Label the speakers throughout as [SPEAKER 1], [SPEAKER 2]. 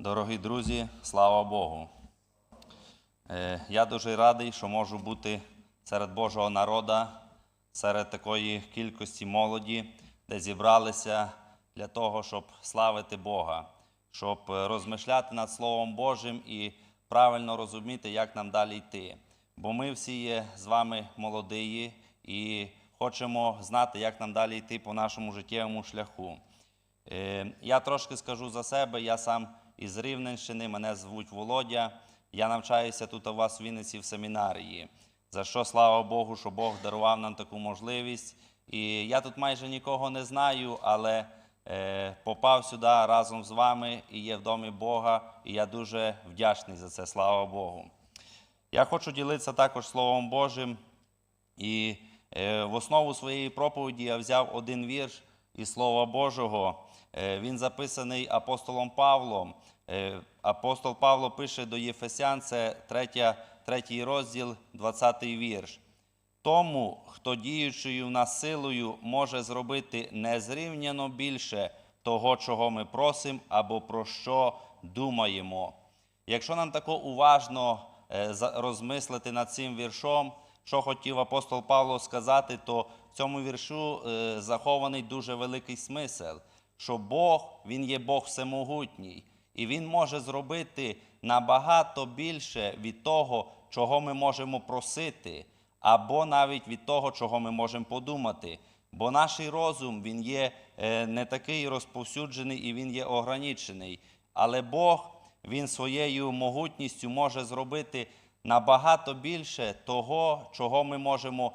[SPEAKER 1] Дорогі друзі, слава Богу. Е, Я дуже радий, що можу бути серед Божого народу, серед такої кількості молоді, де зібралися для того, щоб славити Бога, щоб е, розмишляти над Словом Божим і правильно розуміти, як нам далі йти. Бо ми всі є з вами молодиї і хочемо знати, як нам далі йти по нашому життєвому шляху. Е, Я трошки скажу за себе. Я сам із Рівненщини, мене звуть Володя. Я навчаюся тут у вас в Вінниці в семінарії. За що слава Богу, що Бог дарував нам таку можливість. І я тут майже нікого не знаю, але е, попав сюди разом з вами і є в домі Бога. І я дуже вдячний за це, слава Богу. Я хочу ділитися також Словом Божим. І е, в основу своєї проповіді я взяв один вірш із Слова Божого. Е, він записаний апостолом Павлом. Е, апостол Павло пише до Єфесян, це третя, третій розділ, 20 вірш. Тому, хто діючою нас силою може зробити незрівняно більше того, чого ми просимо, або про що думаємо. Якщо нам тако уважно е, розмислити над цим віршом, що хотів апостол Павло сказати, то цьому віршу е, захований дуже великий смисл, що Бог, Він є Бог всемогутній, і Він може зробити набагато більше від того, чого ми можемо просити, або навіть від того, чого ми можемо подумати. Бо наш розум він є е, не такий розповсюджений і він є ограничений. Але Бог він своєю могутністю може зробити набагато більше того, чого ми можемо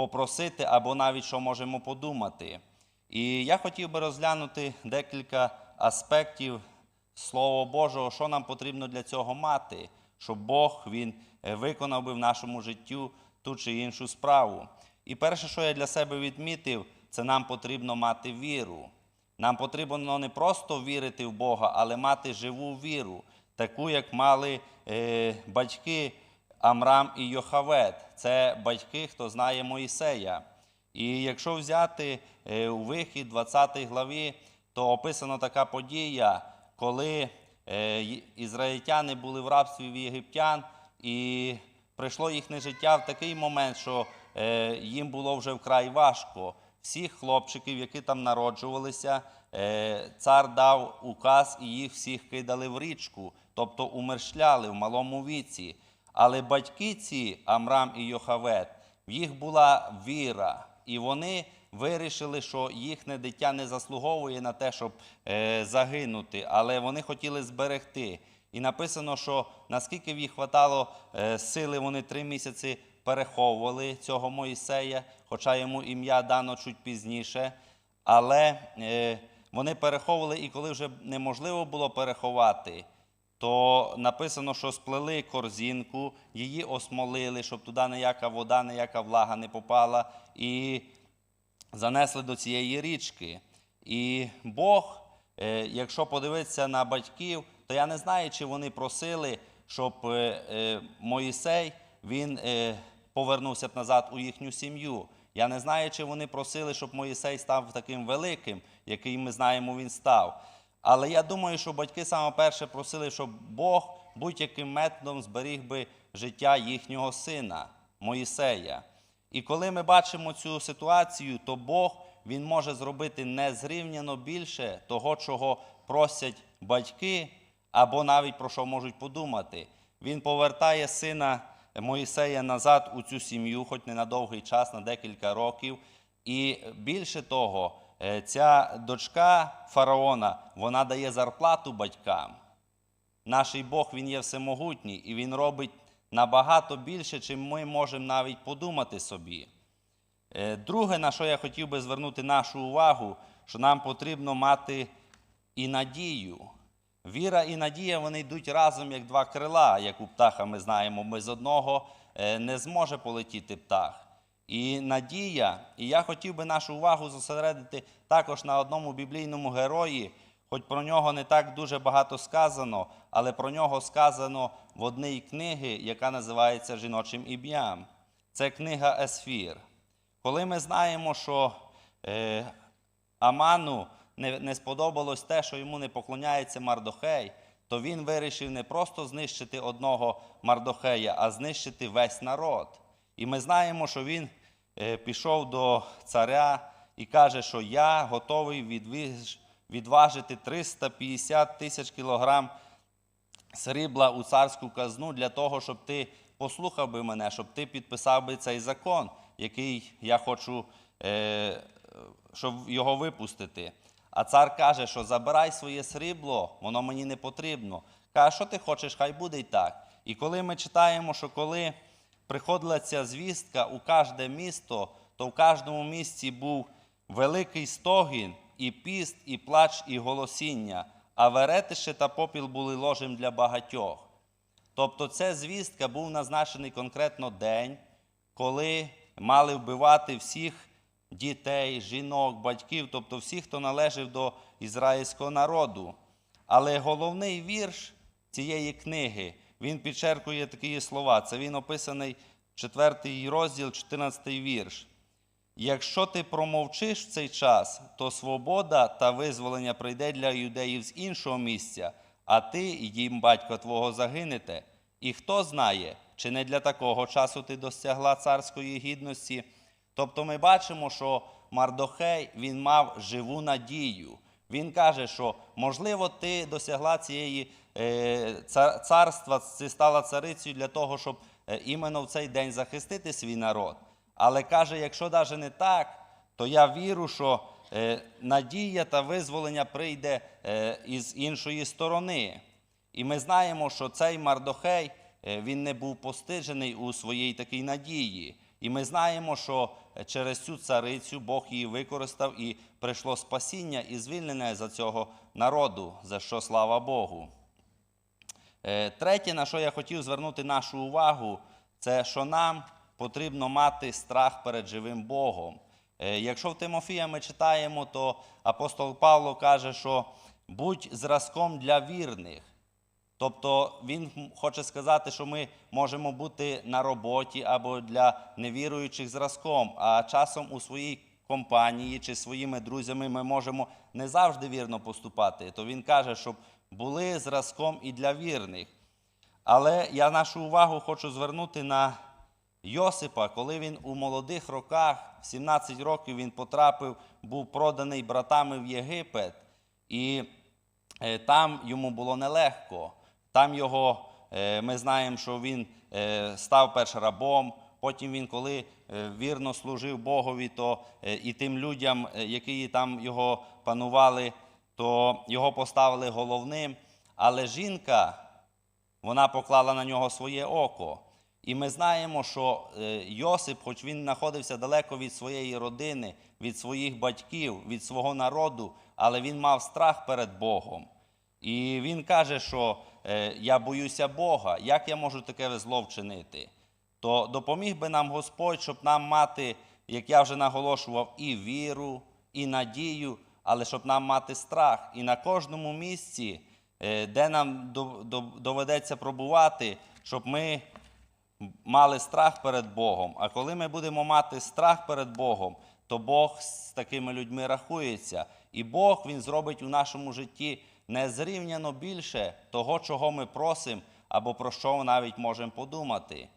[SPEAKER 1] попросити, або навіть що можемо подумати. І я хотів би розглянути декілька аспектів Слова Божого, що нам потрібно для цього мати, щоб Бог він е, виконав би в нашому життю ту чи іншу справу. І перше, що я для себе відмітив, це нам потрібно мати віру. Нам потрібно не просто вірити в Бога, але мати живу віру, таку, як мали е, батьки Амрам і Йохавет. Це батьки, хто знає Моїсея. І якщо взяти е, у вихід 20 главі, то описана така подія, коли е, ізраїльтяни були в рабстві в єгиптян, і прийшло їхнє життя в такий момент, що е, їм було вже вкрай важко. Всіх хлопчиків, які там народжувалися, цар дав указ, і їх всіх кидали в річку, тобто умершляли в малому віці. Але батьки ці, Амрам і Йохавет, в їх була віра, і вони вирішили, що їхнє дитя не заслуговує на те, щоб е, загинути, але вони хотіли зберегти. І написано, що наскільки їх хватало е, сили, вони три місяці переховували цього Моїсея, хоча йому ім'я дано чуть пізніше. Але е, вони переховували, і коли вже неможливо було переховати, то написано, що сплели корзинку, її осмолили, щоб туди ніяка вода, ніяка влага не попала, і занесли до цієї річки. І Бог, е, якщо подивитися на батьків, то я не знаю, чи вони просили, щоб е, е, Моїсей він повернувся б назад у їхню сім'ю. Я не знаю, чи вони просили, щоб Моїсей став таким великим, який ми знаємо, він став. Але я думаю, що батьки саме перше просили, щоб Бог будь-яким методом зберіг би життя їхнього сина Моїсея. І коли ми бачимо цю ситуацію, то Бог він може зробити незрівняно більше того, чого просять батьки, або навіть про що можуть подумати. Він повертає сина Моїсея назад у цю сім'ю, хоч не на довгий час, на декілька років. І більше того, ця дочка фараона вона дає зарплату батькам. Наш Бог він є всемогутній, і Він робить набагато більше, чим ми можемо навіть подумати собі. Е, Друге, на що я хотів би звернути нашу увагу, що нам потрібно мати і надію. Віра і надія вони йдуть разом як два крила, як у птаха ми знаємо. Без одного е, не зможе полетіти птах. І надія, і я хотів би нашу увагу зосередити також на одному біблійному герої, хоч про нього не так дуже багато сказано, але про нього сказано в одній книги, яка називається Жіночим ім'ям. Це книга Есфір. Коли ми знаємо, що е, Аману не, не сподобалось те, що йому не поклоняється Мардохей, то він вирішив не просто знищити одного Мардохея, а знищити весь народ. І ми знаємо, що він пішов до царя і каже, що я готовий відважити 350 тисяч кілограм срібла у царську казну для того, щоб ти послухав би мене, щоб ти підписав би цей закон, який я хочу, е, щоб його випустити. А цар каже, що забирай своє срібло, воно мені не потрібно. Каже, що ти хочеш, хай буде й так. І коли ми читаємо, що коли приходила ця звістка у кожне місто, то в кожному місті був великий стогін, і піст, і плач, і голосіння, а веретище та попіл були ложем для багатьох. Тобто, ця звістка був назначений конкретно день, коли мали вбивати всіх дітей, жінок, батьків, тобто всіх, хто належав до ізраїльського народу. Але головний вірш цієї книги, він підчеркує такі слова. Це він описаний 4 розділ, 14 вірш. Якщо ти промовчиш в цей час, то свобода та визволення прийде для юдеїв з іншого місця, а ти і дім батька твого загинете. І хто знає, чи не для такого часу ти досягла царської гідності? Тобто ми бачимо, що Мардохей він мав живу надію. Він каже, що можливо ти досягла цієї царства, стала царицею для того, щоб е, іменно в цей день захистити свій народ. Але каже, якщо навіть не так, то я вірю, що е, надія та визволення прийде е, із іншої сторони. І ми знаємо, що цей Мардохей е, він не був постижений у своїй такій надії. І ми знаємо, що через цю царицю Бог її використав і прийшло спасіння і звільнення за цього народу, за що слава Богу. Е, Третє, на що я хотів звернути нашу увагу, це що нам потрібно мати страх перед живим Богом. Е, Якщо в Тимофія ми читаємо, то апостол Павло каже, що будь зразком для вірних. Тобто він хоче сказати, що ми можемо бути на роботі або для невіруючих зразком, а часом у своїй компанії чи своїми друзями ми можемо не завжди вірно поступати. То він каже, щоб були зразком і для вірних. Але я нашу увагу хочу звернути на Йосипа, коли він у молодих роках, в 17 років, він потрапив, був проданий братами в Єгипет, і е, там йому було нелегко. Там його, е, ми знаємо, що він е, став перш рабом. Потім він, коли вірно служив Богові, то і тим людям, які там його панували, то його поставили головним. Але жінка, вона поклала на нього своє око. І ми знаємо, що е, Йосип, хоч він знаходився далеко від своєї родини, від своїх батьків, від свого народу, але він мав страх перед Богом. І він каже, що е, я боюся Бога, як я можу таке зло вчинити? То допоміг би нам Господь, щоб нам мати, як я вже наголошував, і віру, і надію, але щоб нам мати страх. І на кожному місці, е, де нам до- до- доведеться пробувати, щоб ми мали страх перед Богом. А коли ми будемо мати страх перед Богом, то Бог з такими людьми рахується. І Бог Він зробить у нашому житті незрівняно більше того, чого ми просимо, або про що навіть можемо подумати.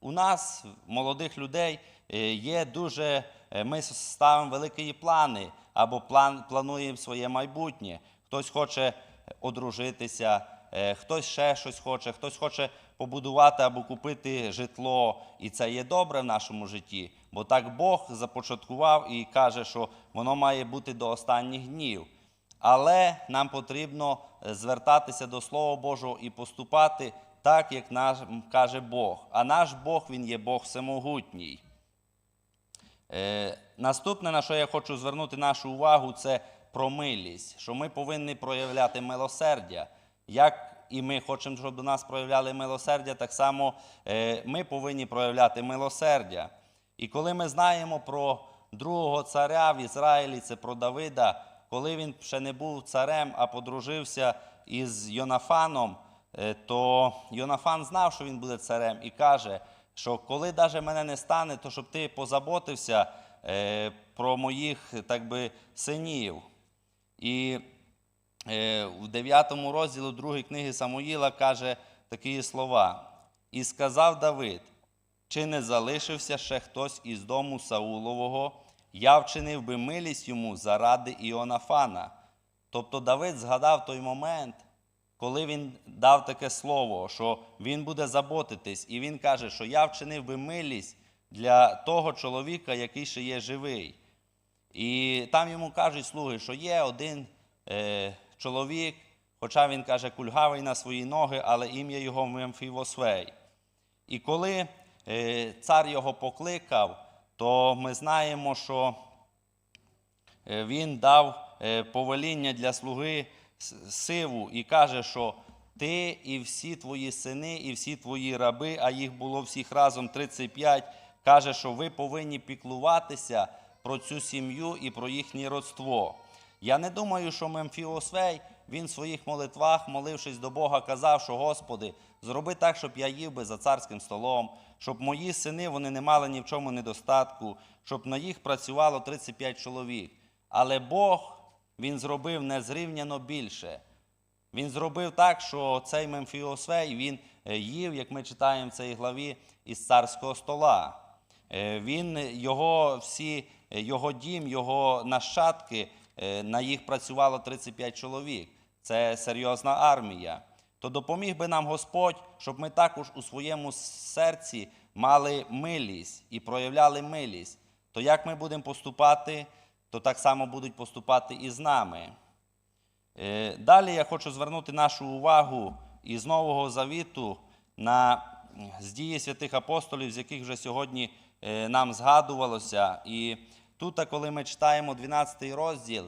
[SPEAKER 1] У нас, молодих людей, е, є дуже, ми ставимо великі плани або план, плануємо своє майбутнє. Хтось хоче одружитися, е, хтось ще щось хоче, хтось хоче побудувати або купити житло. І це є добре в нашому житті, бо так Бог започаткував і каже, що воно має бути до останніх днів. Але нам потрібно е, звертатися до Слова Божого і поступати так, як наш, каже Бог. А наш Бог, Він є Бог всемогутній. Е, наступне, на що я хочу звернути нашу увагу, це про милість, що ми повинні проявляти милосердя. Як і ми хочемо, щоб до нас проявляли милосердя, так само е, ми повинні проявляти милосердя. І коли ми знаємо про другого царя в Ізраїлі, це про Давида, коли він ще не був царем, а подружився із Йонафаном, е, то Йонафан знав, що він буде царем, і каже, що коли даже мене не стане, то щоб ти позаботився е, про моїх так би, синів. І е, в 9 розділі 2 книги Самуїла каже такі слова. І сказав Давид, чи не залишився ще хтось із дому Саулового, я вчинив би милість йому заради Іонафана. Тобто Давид згадав той момент, коли він дав таке слово, що він буде заботитись, і він каже, що я вчинив би милість для того чоловіка, який ще є живий. І там йому кажуть слуги, що є один е, чоловік, хоча він каже, кульгавий на свої ноги, але ім'я його Мемфівосвей. І коли е, цар його покликав, то ми знаємо, що е, він дав е, повеління для слуги сиву і каже, що ти і всі твої сини, і всі твої раби, а їх було всіх разом 35, каже, що ви повинні піклуватися про цю сім'ю і про їхнє родство. Я не думаю, що Мемфіосвей, він в своїх молитвах, молившись до Бога, казав, що Господи, зроби так, щоб я їв би за царським столом, щоб мої сини вони не мали ні в чому недостатку, щоб на їх працювало 35 чоловік. Але Бог він зробив незрівняно більше. Він зробив так, що цей Мемфіосвей він е, їв, як ми читаємо в цій главі, із царського стола. Е, Він, його всі, е, його дім, його нащадки, на їх працювало 35 чоловік. Це серйозна армія. То допоміг би нам Господь, щоб ми також у своєму серці мали милість і проявляли милість. То як ми будемо поступати, то так само будуть поступати і з нами. Е, Далі я хочу звернути нашу увагу із Нового Завіту на дії святих апостолів, з яких вже сьогодні е, нам згадувалося. І тут, коли ми читаємо 12 розділ,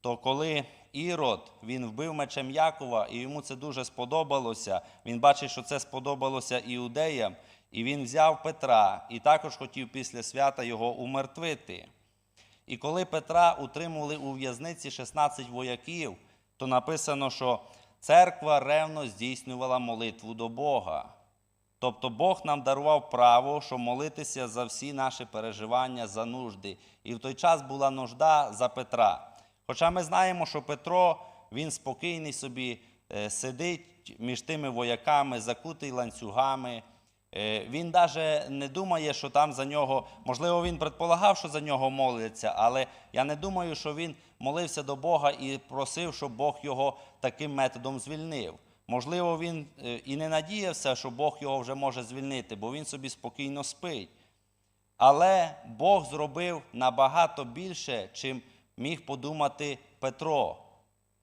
[SPEAKER 1] то коли Ірод він вбив мечем Якова, і йому це дуже сподобалося, він бачить, що це сподобалося іудеям, і він взяв Петра і також хотів після свята його умертвити. І коли Петра утримували у в'язниці 16 вояків, то написано, що церква ревно здійснювала молитву до Бога. Тобто Бог нам дарував право, що молитися за всі наші переживання, за нужди. І в той час була нужда за Петра. Хоча ми знаємо, що Петро він спокійний собі е, сидить між тими вояками, закутий ланцюгами. Е, Він навіть не думає, що там за нього, можливо, він предполагав, що за нього моляться, але я не думаю, що він молився до Бога і просив, щоб Бог його таким методом звільнив. Можливо, він е, і не надіявся, що Бог його вже може звільнити, бо він собі спокійно спить. Але Бог зробив набагато більше, чим міг подумати Петро.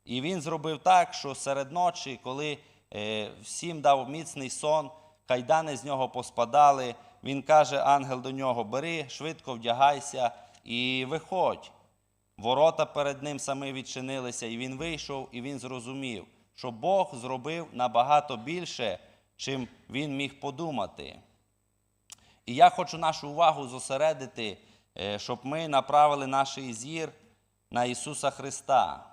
[SPEAKER 1] І він зробив так, що серед ночі, коли е, всім дав міцний сон, кайдани з нього поспадали, він каже, ангел до нього: бери, швидко вдягайся і виходь. Ворота перед ним сами відчинилися, і він вийшов, і він зрозумів, що Бог зробив набагато більше, чим він міг подумати. І я хочу нашу увагу зосередити, е, щоб ми направили наш зір на Ісуса Христа,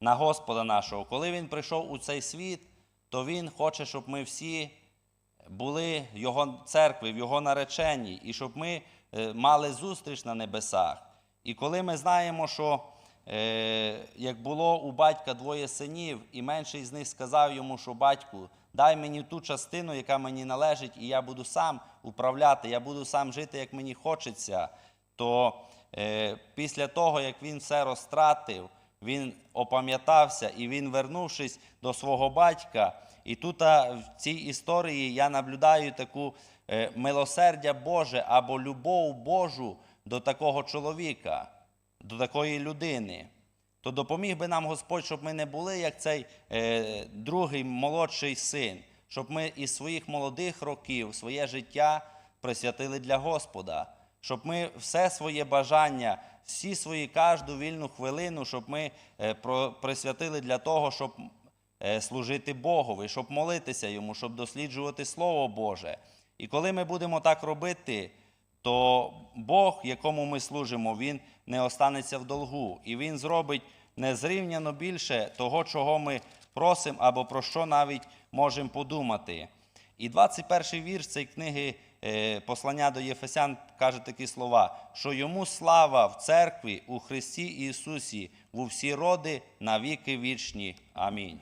[SPEAKER 1] на Господа нашого. Коли Він прийшов у цей світ, то Він хоче, щоб ми всі були в Його церкві, в Його нареченні, і щоб ми е, мали зустріч на небесах. І коли ми знаємо, що е, як було у батька двоє синів, і менший з них сказав йому, що батьку, дай мені ту частину, яка мені належить, і я буду сам управляти, я буду сам жити, як мені хочеться, то е, після того, як він все розтратив, він опам'ятався і він, вернувшись до свого батька, і тут в цій історії я наблюдаю таку е, милосердя Боже або любов Божу до такого чоловіка, до такої людини. То допоміг би нам Господь, щоб ми не були як цей е, другий молодший син, щоб ми із своїх молодих років своє життя присвятили для Господа, щоб ми все своє бажання, всі свої кожну вільну хвилину, щоб ми е, присвятили для того, щоб служити Богові, щоб молитися Йому, щоб досліджувати Слово Боже. І коли ми будемо так робити, то Бог, якому ми служимо, Він не останеться в долгу. І Він зробить незрівняно більше того, чого ми просимо або про що навіть можемо подумати. І 21 вірш цієї книги е, послання до Єфесян каже такі слова, що йому слава в церкві у Христі Ісусі, у всі роди на віки вічні. Амінь.